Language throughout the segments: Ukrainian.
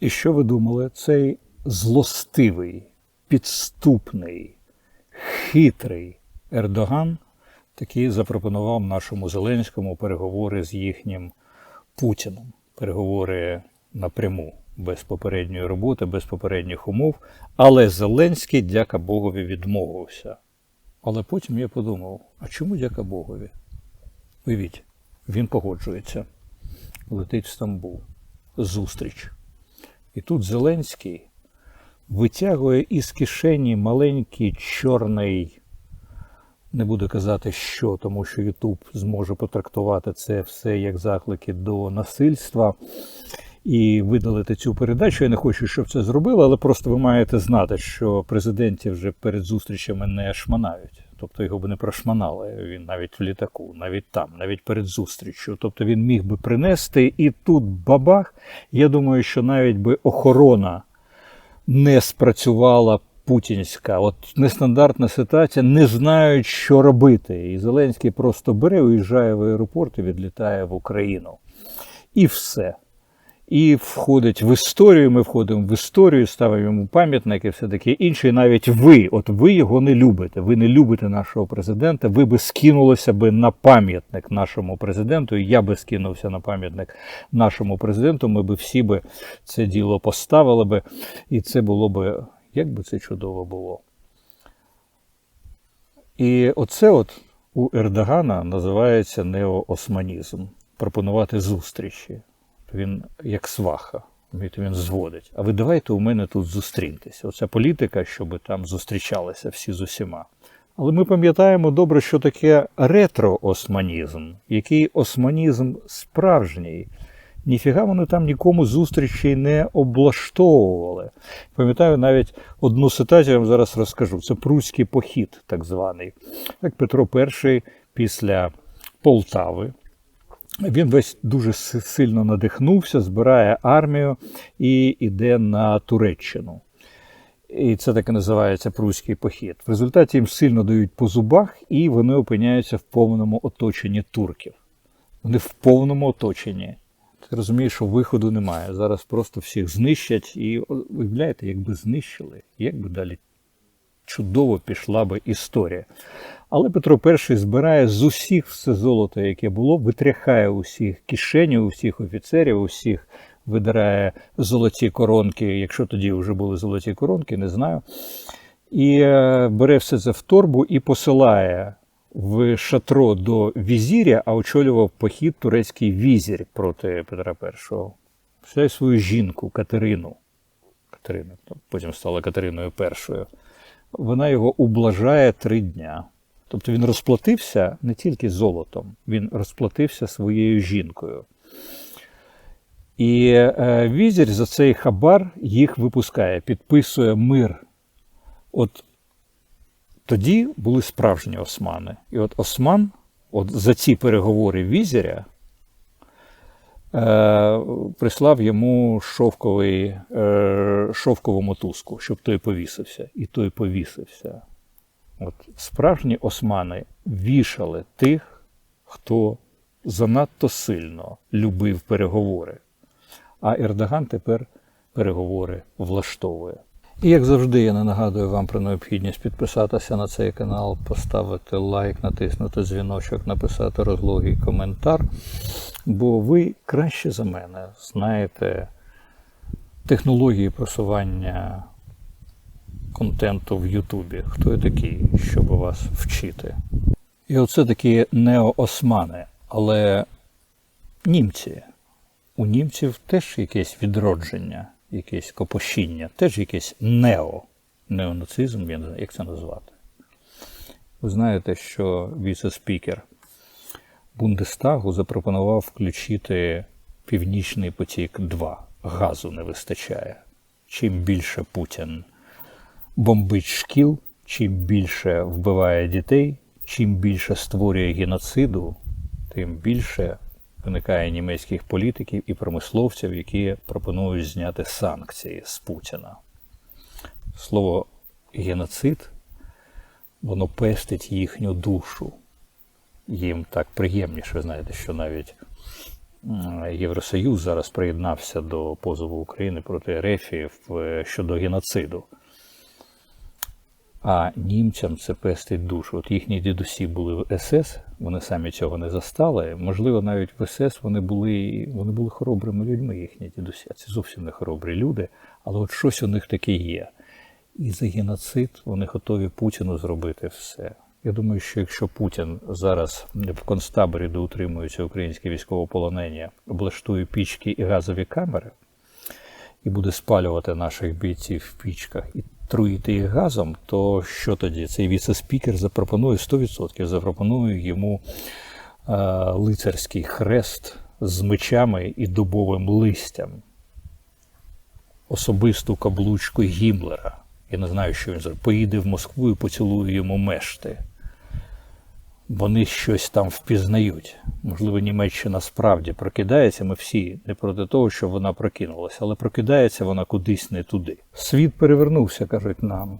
І що ви думали? Цей злостивий, підступний, хитрий Ердоган таки запропонував нашому Зеленському переговори з їхнім Путіном. Переговори напряму, без попередньої роботи, без попередніх умов. Але Зеленський, дяка Богові, відмовився. Але потім я подумав: а чому дяка Богові? Уявіть, він погоджується, летить в Стамбул. Зустріч. І тут Зеленський витягує із кишені маленький чорний, не буду казати що, тому що Ютуб зможе потрактувати це все як заклики до насильства і видалити цю передачу. Я не хочу, щоб це зробили, але просто ви маєте знати, що президентів вже перед зустрічами не шманають. Тобто його би не прошманали. Він навіть в літаку, навіть там, навіть перед зустріччю. Тобто він міг би принести і тут бабах. Я думаю, що навіть би охорона не спрацювала путінська. От нестандартна ситуація, не знають, що робити. І Зеленський просто бере, уїжджає в аеропорт і відлітає в Україну. І все. І входить в історію. Ми входимо в історію, ставимо йому пам'ятник і все таке інше. І навіть ви, от ви його не любите. Ви не любите нашого президента. Ви би скинулися би на пам'ятник нашому президенту. Я би скинувся на пам'ятник нашому президенту. Ми би всі би це діло поставили би, і це було би, як би це чудово було. І оце от у Ердогана називається неоосманізм. Пропонувати зустрічі. Він як сваха, він зводить. А ви давайте у мене тут зустріньтеся. Оця політика, щоб там зустрічалися всі з усіма. Але ми пам'ятаємо добре, що таке ретро-османізм, який османізм справжній. Ніфіга вони там нікому зустрічі не облаштовували. Пам'ятаю навіть одну ситуацію, я вам зараз розкажу. Це Пруський похід, так званий. Як Петро І після Полтави. Він весь дуже сильно надихнувся, збирає армію і йде на Туреччину. І це так і називається Пруський похід. В результаті їм сильно дають по зубах, і вони опиняються в повному оточенні турків. Вони в повному оточенні. Ти розумієш, що виходу немає. Зараз просто всіх знищать і уявляєте, якби знищили, як би далі чудово пішла би історія. Але Петро І збирає з усіх все золото, яке було, витряхає усіх кишені, усіх офіцерів, усіх видирає золоті коронки, якщо тоді вже були золоті коронки, не знаю. І е, бере все це в торбу і посилає в шатро до візіря, а очолював похід турецький візір проти Петра І. Посилає свою жінку Катерину. Катерину, потім стала Катериною І. Вона його ублажає три дня. Тобто він розплатився не тільки золотом, він розплатився своєю жінкою. І е, візір за цей хабар їх випускає, підписує мир. От тоді були справжні османи. І от Осман, от за ці переговори візіря, прислав йому шовковий, е, шовкову мотузку, щоб той повісився. І той повісився. От Справжні османи вішали тих, хто занадто сильно любив переговори. А Ердоган тепер переговори влаштовує. І як завжди, я не нагадую вам про необхідність підписатися на цей канал, поставити лайк, натиснути дзвіночок, написати розлогий коментар. Бо ви краще за мене знаєте технології просування контенту в Ютубі. Хто я такий, щоб вас вчити? І оце такі неоосмани, але німці. У німців теж якесь відродження, якесь копошіння, теж якесь нео, неонацизм, я не знаю, як це назвати. Ви знаєте, що віце-спікер Бундестагу запропонував включити Північний потік 2. Газу не вистачає. Чим більше Путін бомбить шкіл, чим більше вбиває дітей, чим більше створює геноциду, тим більше виникає німецьких політиків і промисловців, які пропонують зняти санкції з Путіна. Слово геноцид, воно пестить їхню душу. Їм так приємніше, ви знаєте, що навіть Євросоюз зараз приєднався до позову України проти Рефії щодо геноциду. А німцям це пестить душу. От їхні дідусі були в СС, вони самі цього не застали. Можливо, навіть в СС вони були, вони були хоробрими людьми, їхні дідусі. А Це зовсім не хоробрі люди, але от щось у них таке є. І за геноцид вони готові Путіну зробити все. Я думаю, що якщо Путін зараз в концтаборі, де утримуються українські військовополонені, облаштує пічки і газові камери, і буде спалювати наших бійців в пічках і труїти їх газом, то що тоді? Цей віце-спікер запропонує 100%, запропонує йому е, лицарський хрест з мечами і дубовим листям, особисту каблучку Гімлера. Я не знаю, що він зробить. Поїде в Москву і поцілує йому мешти. Вони щось там впізнають. Можливо, Німеччина справді прокидається. Ми всі не проти того, що вона прокинулася, але прокидається вона кудись не туди. Світ перевернувся, кажуть нам.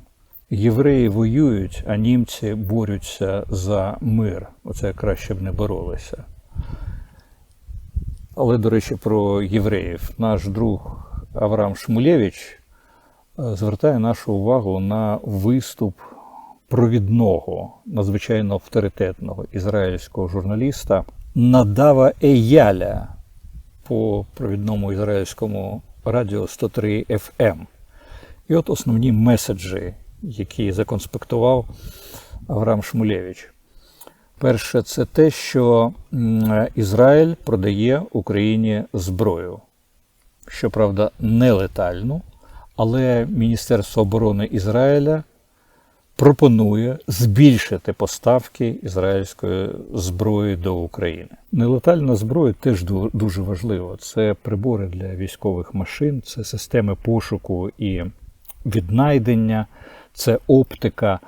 Євреї воюють, а німці борються за мир. Оце краще б не боролися. Але, до речі, про євреїв. Наш друг Авраам Шмулєвич е, звертає нашу увагу на виступ провідного, надзвичайно авторитетного ізраїльського журналіста Надава Еяля по провідному ізраїльському радіо 103 FM. І от основні меседжі, які законспектував Авраам Шмулєвич. Перше, це те, що Ізраїль продає Україні зброю. Щоправда, не летальну, але Міністерство оборони Ізраїля пропонує збільшити поставки ізраїльської зброї до України. Нелетальна зброя теж дуже важлива. Це прибори для військових машин, це системи пошуку і віднайдення, це оптика,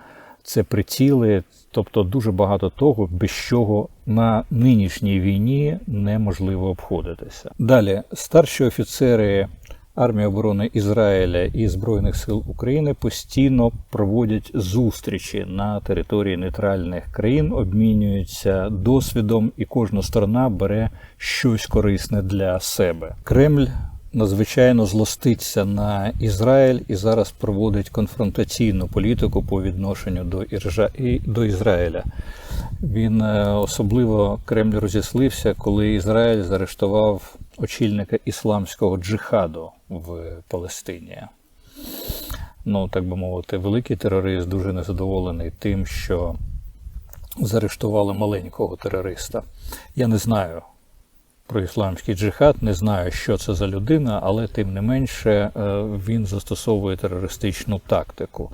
це приціли. Тобто дуже багато того, без чого на нинішній війні неможливо обходитися. Далі старші офіцери армії оборони Ізраїля і Збройних сил України постійно проводять зустрічі на території нейтральних країн, обмінюються досвідом, і кожна сторона бере щось корисне для себе. Кремль надзвичайно злоститься на Ізраїль і зараз проводить конфронтаційну політику по відношенню до Іржа і до Ізраїля. Він е, особливо Кремль розіслився, коли Ізраїль заарештував очільника ісламського джихаду в Палестині. Ну, так би мовити, великий терорист дуже незадоволений тим, що заарештували маленького терориста. Я не знаю про ісламський джихад, не знаю, що це за людина, але тим не менше е, він застосовує терористичну тактику.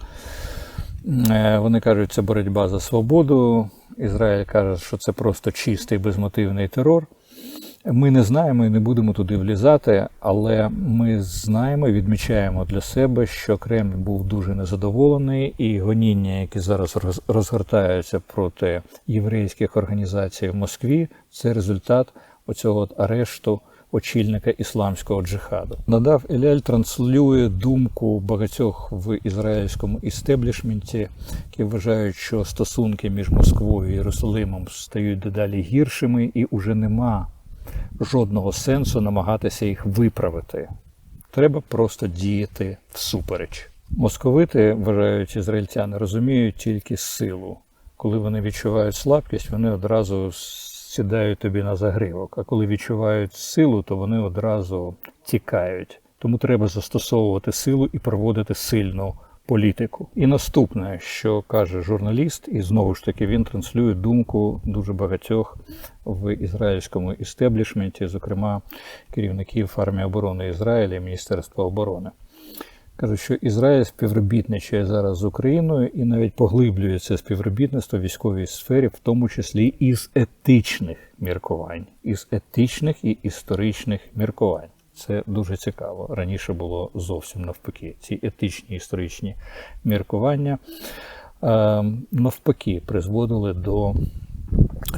Е, Вони кажуть, це боротьба за свободу. Ізраїль каже, що це просто чистий безмотивний терор. Ми не знаємо і не будемо туди влізати, але ми знаємо і відмічаємо для себе, що Кремль був дуже незадоволений, і гоніння, які зараз роз- розгортаються проти єврейських організацій в Москві, це результат оцього арешту очільника ісламського джихаду. Надав Еляль транслює думку багатьох в ізраїльському істеблішменті, які вважають, що стосунки між Москвою і Єрусалимом стають дедалі гіршими, і уже нема жодного сенсу намагатися їх виправити. Треба просто діяти всупереч. Московити, вважають ізраїльтяни, розуміють тільки силу. Коли вони відчувають слабкість, вони одразу сідають тобі на загривок. А коли відчувають силу, то вони одразу тікають. Тому треба застосовувати силу і проводити сильну політику. І наступне, що каже журналіст, і знову ж таки він транслює думку дуже багатьох в ізраїльському істеблішменті, зокрема керівників армії оборони Ізраїля і Міністерства оборони. Каже, що Ізраїль співробітничає зараз з Україною і навіть поглиблює це співробітництво в військовій сфері, в тому числі із етичних міркувань, із етичних і історичних міркувань. Це дуже цікаво. Раніше було зовсім навпаки. Ці етичні історичні міркування е, навпаки призводили до,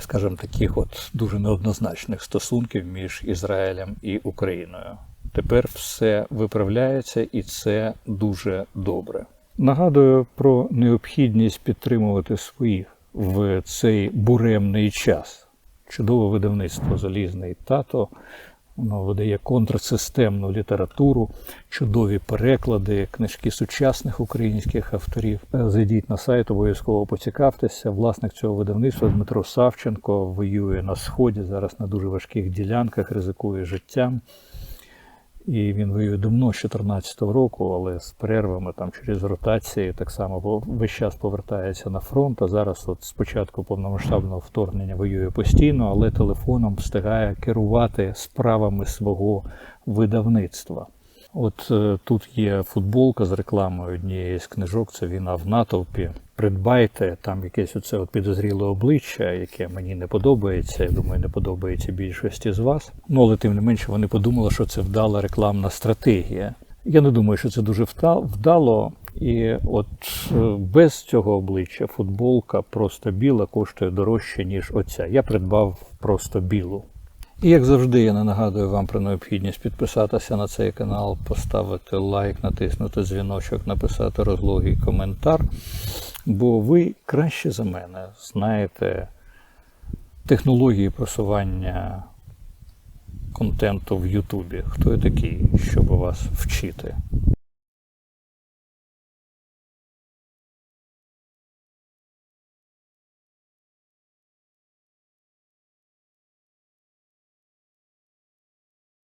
скажімо, таких от дуже неоднозначних стосунків між Ізраїлем і Україною. Тепер все виправляється і це дуже добре. Нагадую про необхідність підтримувати своїх в цей буремний час. чудове видавництво Залізний тато. Воно видає контрсистемну літературу, чудові переклади, книжки сучасних українських авторів. Е, Зайдіть на сайт, обов'язково поцікавтеся. Власник цього видавництва Дмитро Савченко воює на сході зараз на дуже важких ділянках, ризикує життям. І він воює давно, з 2014 року, але з перервами там через ротації так само весь час повертається на фронт. А зараз, от з початку повномасштабного вторгнення, воює постійно, але телефоном встигає керувати справами свого видавництва. От е, тут є футболка з рекламою однієї з книжок. Це війна в натовпі. Придбайте там якесь оце от підозріле обличчя, яке мені не подобається. Я думаю, не подобається більшості з вас. Ну але тим не менше вони подумали, що це вдала рекламна стратегія. Я не думаю, що це дуже вдало. І от е, без цього обличчя футболка просто біла коштує дорожче, ніж оця. Я придбав просто білу. І як завжди, я не нагадую вам про необхідність підписатися на цей канал, поставити лайк, натиснути дзвіночок, написати розлогий коментар. Бо ви краще за мене знаєте технології просування контенту в Ютубі. Хто я такий, щоб вас вчити?